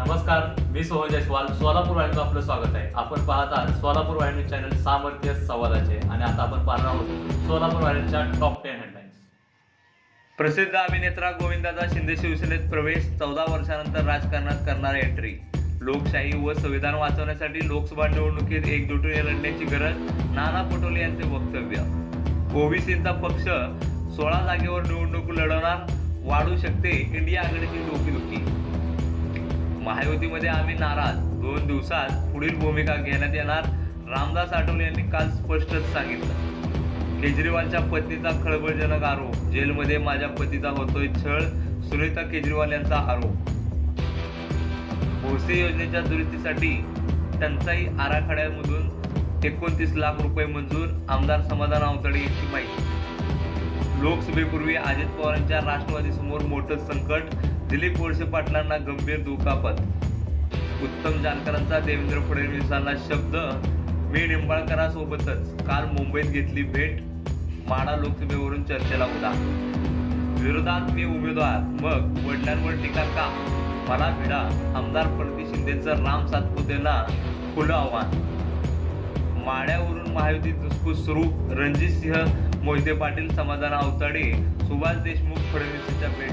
नमस्कार मी सोहन जयस्वाल. सोलापूर वाहिनीचं आपलं स्वागत आहे. आपण पाहत आहात सोलापूर वाहिनी चॅनल सामर्थ्य संवादाचे आणि आता आपण पाहणार आहोत सोलापूर वाहिनीच्या टॉप टेन हेडलाईन्स प्रसिद्ध अभिनेता गोविंदाचा शिंदे शिवसेनेत प्रवेश चौदा वर्षानंतर राजकारणात करणार एंट्री लोकशाही व संविधान वाचवण्यासाठी लोकसभा निवडणुकीत एकजुटीने लढण्याची गरज नाना पटोले यांचे वक्तव्य. ओबीसींचा पक्ष सोळा जागेवर निवडणूक लढवणार वाढू शकते इंडिया आघाडीची डोकीदुखी महायुतीमध्ये आम्ही नाराज. दोन दिवसात पुढील भूमिका घेण्यात येणार. रामदास आठवले यांनी काल स्पष्टच सांगितलं. केजरीवालच्या पत्नीचा खळबळजनक आरोप. जेलमध्ये माझ्या पतीचा होतोय छळ. सुनीता केजरीवाल यांचा आरोप. भोसे योजनेच्या दुरुस्तीसाठी टंचाई आराखड्यामधून एकोणतीस लाख रुपये मंजूर आमदार समाधान आवतडे यांची माहिती. लोकसभेपूर्वी अजित पवारांच्या राष्ट्रवादीसमोर मोठं संकट. दिलीप वळसे पाटलांना गंभीर दुखापत उत्तम जानकरांचा देवेंद्र फडणवीसांना शब्द. मी निंबाळकरांसोबतच काल मुंबईत घेतली भेट. माडा लोकसभेवरून चर्चेला होता विरोधात मी उमेदवार. मग वडिलांवर टीका का? मला भिडा. आमदार प्रणिती शिंदेचं राम सातपुतेला खुलं आव्हान. माड्यावरून महायुती दुसकूस सुरू. रणजित सिंह मोहिते पाटील समाधान अवताडे सुभाष देशमुख फडणवीसांच्या भेट